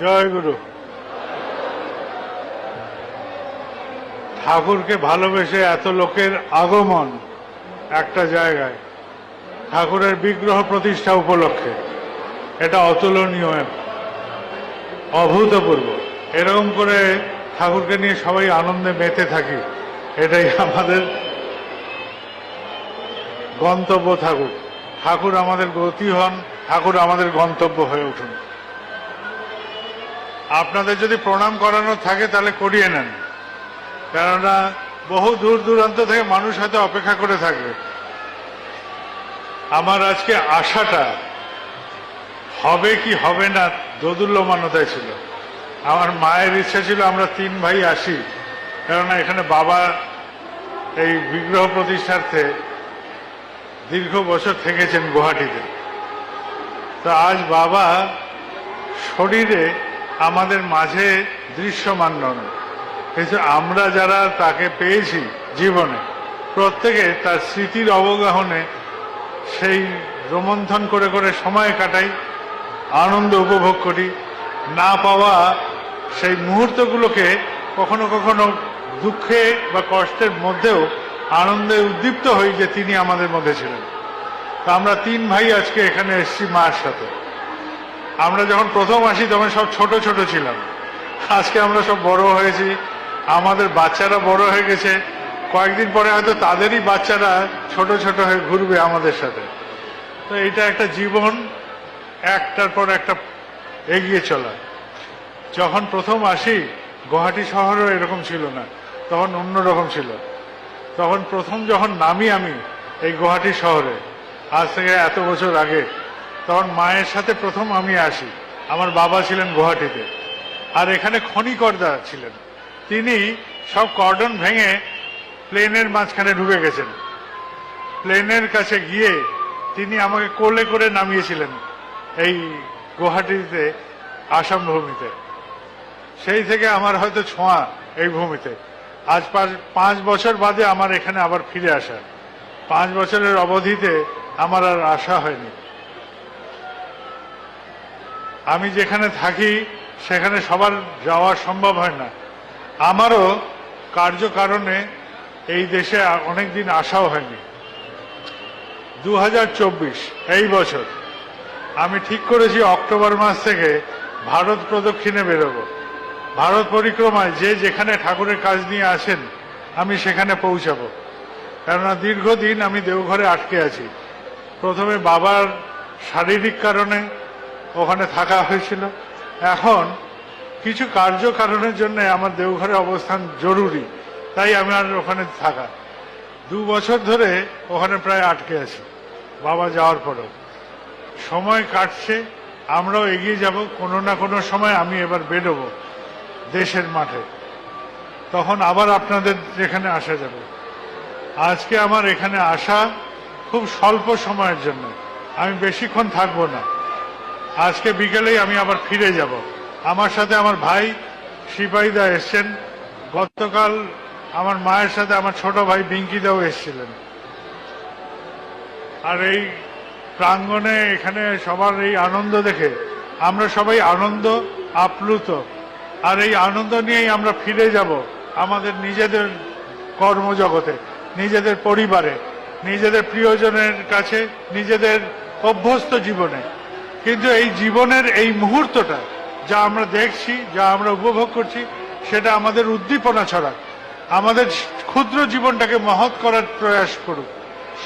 জয় গুরু। ঠাকুরকে ভালোবেসে এত লোকের আগমন একটা জায়গায়। ঠাকুরের বিগ্রহ প্রতিষ্ঠা উপলক্ষে। এটা অতুলনীয় অভূতপূর্ব। এরকম করে ঠাকুরকে নিয়ে সবাই আনন্দে মেতে থাকি, এটাই আমাদের গন্তব্য থাকুক ঠাকুর আমাদের গতি হন, ঠাকুর আমাদের গন্তব্য হয়ে উঠুন। আপনাদের যদি প্রণাম করানো থাকে, তাহলে করিয়ে নেন। কেননা, বহু দূর দূরান্ত থেকে মানুষ হয়তো অপেক্ষা করে থাকবে। আমার আজকে আশাটা হবে কি হবে না, দোদুল্যমানতায় ছিল। আমার মায়ের ইচ্ছা ছিল আমরা তিন ভাই আসি, কেননা এখানে বাবা এই বিগ্রহ প্রতিষ্ঠার্থে দীর্ঘ বছর থেকেছেন গুয়াহাটিতে। তো আজ বাবা শরীরে আমাদের মাঝে দৃশ্যমান নন। কিন্তু আমরা যারা তাকে পেয়েছি জীবনে, প্রত্যেকে তার স্মৃতির অবগাহনে সেই রোমন্থন করে করে সময় কাটাই, আনন্দ উপভোগ করি। না পাওয়া সেই মুহূর্তগুলোকে কখনো কখনো দুঃখে বা কষ্টের মধ্যেও আনন্দে উদ্দীপ্ত হই যে তিনি আমাদের মধ্যে ছিলেন। তা আমরা তিন ভাই আজকে এখানে এসেছি মার সাথে। আমরা যখন প্রথম আসি, তখন সব ছোট ছোট ছিলাম। আজকে আমরা সব বড় হয়েছি। আমাদের বাচ্চারা বড় হয়ে গেছে। কয়েকদিন পরে হয়তো তাদেরই বাচ্চারা ছোট ছোট হয়ে ঘুরবে আমাদের সাথে। তো এটা একটা জীবন, একটার পর একটা এগিয়ে চলা। যখন প্রথম আসি, গুয়াহাটি শহরও এরকম ছিল না, তখন অন্যরকম ছিল। তখন প্রথম যখন নামি আমি এই গুয়াহাটি শহরে, আজ থেকে এত বছর আগে তখন মায়ের সাথে প্রথম আমি আসি। আমার বাবা ছিলেন গুয়াহাটিতে। আর এখানে খনিকর্দা ছিলেন। তিনি সব কর্ডন ভেঙে প্লেনের মাঝখানে ঢুকে গেছেন। প্লেনের কাছে গিয়ে তিনি আমাকে কোলে করে নামিয়েছিলেন এই গুয়াহাটিতে আসাম ভূমিতে। সেই থেকে আমার হয়তো ছোঁয়া এই ভূমিতে। আজ পাঁচ বছর বাদে আমার এখানে আবার ফিরে আসা। পাঁচ বছরের অবধিতে আমার আর আশা হয়নি। আমি যেখানে থাকি, সেখানে সবার যাওয়া সম্ভব হয় না। আমারও কার্যকারণে এই দেশে অনেক দিন আসাও হয়নি। দু হাজার চব্বিশ, এই বছর। আমি ঠিক করেছি অক্টোবর মাস থেকে ভারত প্রদক্ষিণে বেরোবো। ভারত পরিক্রমায় যে যেখানে ঠাকুরের কাজ নিয়ে আসেন, আমি সেখানে পৌঁছাবো। কেননা দীর্ঘদিন আমি দেওঘরে আটকে আছি। প্রথমে বাবার শারীরিক কারণে ওখানে থাকা হয়েছিল। এখন কিছু কার্য কারণের জন্য আমার দেওঘরে অবস্থান জরুরি, তাই আমি আর ওখানে থাকা। দু বছর ধরে ওখানে প্রায় আটকে আছি, বাবা যাওয়ার পরেও। সময় কাটছে, আমরাও এগিয়ে যাব, কোনো না কোনো সময় আমি এবার বেরোবো দেশের মাঠে। তখন আবার আপনাদের এখানে আসা যাবে। আজকে আমার এখানে আসা খুব স্বল্প সময়ের জন্য, আমি বেশিক্ষণ থাকব না। আজকে বিকেলেই আমি আবার ফিরে যাব। আমার সাথে আমার ভাই সিপাহীদা এসছেন। গতকাল আমার মায়ের সাথে আমার ছোট ভাই বিঙ্কিদাও এসেছিলেন। আর এই প্রাঙ্গণে এখানে সবার এই আনন্দ দেখে আমরা সবাই আনন্দ আপ্লুত। আর এই আনন্দ নিয়েই আমরা ফিরে যাব আমাদের নিজেদের কর্মজগতে, নিজেদের পরিবারে, নিজেদের প্রিয়জনের কাছে, নিজেদের অভ্যস্ত জীবনে। কিন্তু এই জীবনের এই মুহূর্তটা যা আমরা দেখছি, যা আমরা উপভোগ করছি, সেটা আমাদের উদ্দীপনা ছাড়া। আমাদের ক্ষুদ্র জীবনটাকে মহৎ করার প্রয়াস করুক।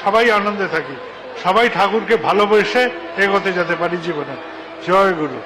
সবাই আনন্দে থাকি। সবাই ঠাকুরকে ভালোবেসে এগোতে যেতে পারি জীবনে। জয় গুরু।